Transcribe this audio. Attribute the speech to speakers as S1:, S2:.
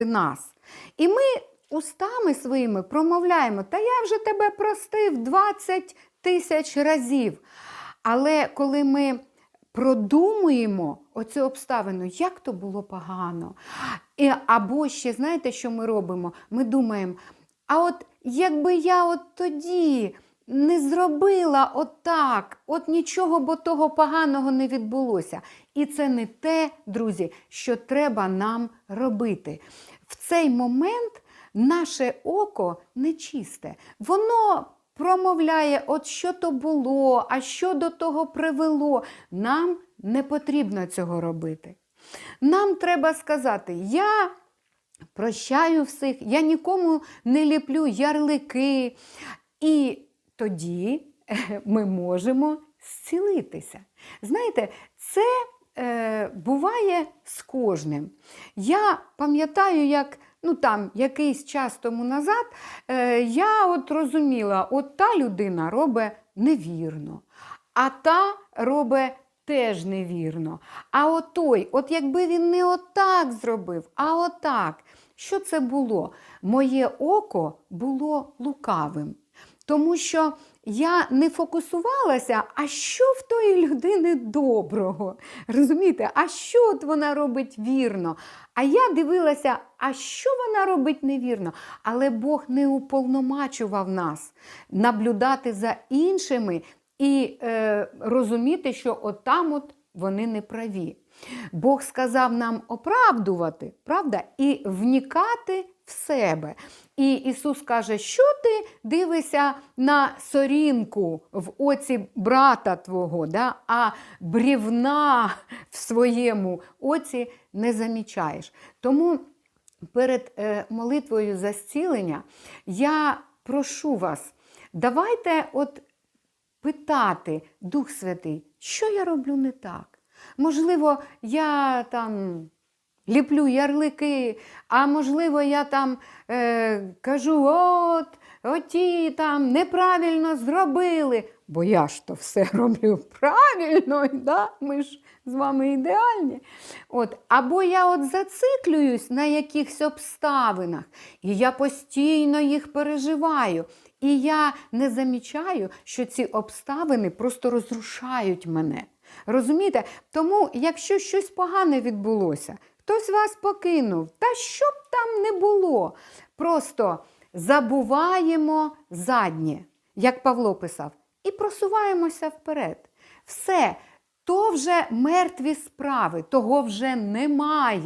S1: нас. І ми устами своїми промовляємо, та я вже тебе простив 20 тисяч разів. Але коли ми продумуємо оцю обставину, як то було погано. І, або ще, знаєте, що ми робимо? Ми думаємо, а от якби я от тоді не зробила отак, от нічого бо того поганого не відбулося. І це не те, друзі, що треба нам робити. В цей момент наше око нечисте. Воно промовляє, от що то було, а що до того привело. Нам не потрібно цього робити. Нам треба сказати, я прощаю всіх, я нікому не ліплю ярлики. І тоді е, ми можемо зцілитися. Знаєте, це е, буває з кожним. Я пам'ятаю, як ну, там, якийсь час тому назад е, я от розуміла, от та людина робить невірно, а та робить теж невірно. А от от якби він не отак зробив, а отак. Що це було? Моє око було лукавим. Тому що я не фокусувалася, а що в тої людини доброго. Розумієте, а що от вона робить вірно? А я дивилася, а що вона робить невірно. Але Бог не уповномачував нас наблюдати за іншими і е, розуміти, що от от вони не праві. Бог сказав нам оправдувати, правда, і вникати в себе. І Ісус каже, що ти дивишся на сорінку в оці брата твого, да? а брівна в своєму оці не замічаєш. Тому перед е, молитвою за зцілення я прошу вас, давайте от питати, Дух Святий, що я роблю не так? Можливо, я там ліплю ярлики, а можливо, я там е, кажу, от, оті там неправильно зробили. Бо я ж то все роблю правильно, да? ми ж з вами ідеальні. От. Або я от зациклююсь на якихось обставинах, і я постійно їх переживаю. І я не замічаю, що ці обставини просто розрушають мене. Розумієте? Тому, якщо щось погане відбулося, хтось вас покинув, та що б там не було, просто забуваємо заднє, як Павло писав, і просуваємося вперед. Все, то вже мертві справи, того вже немає.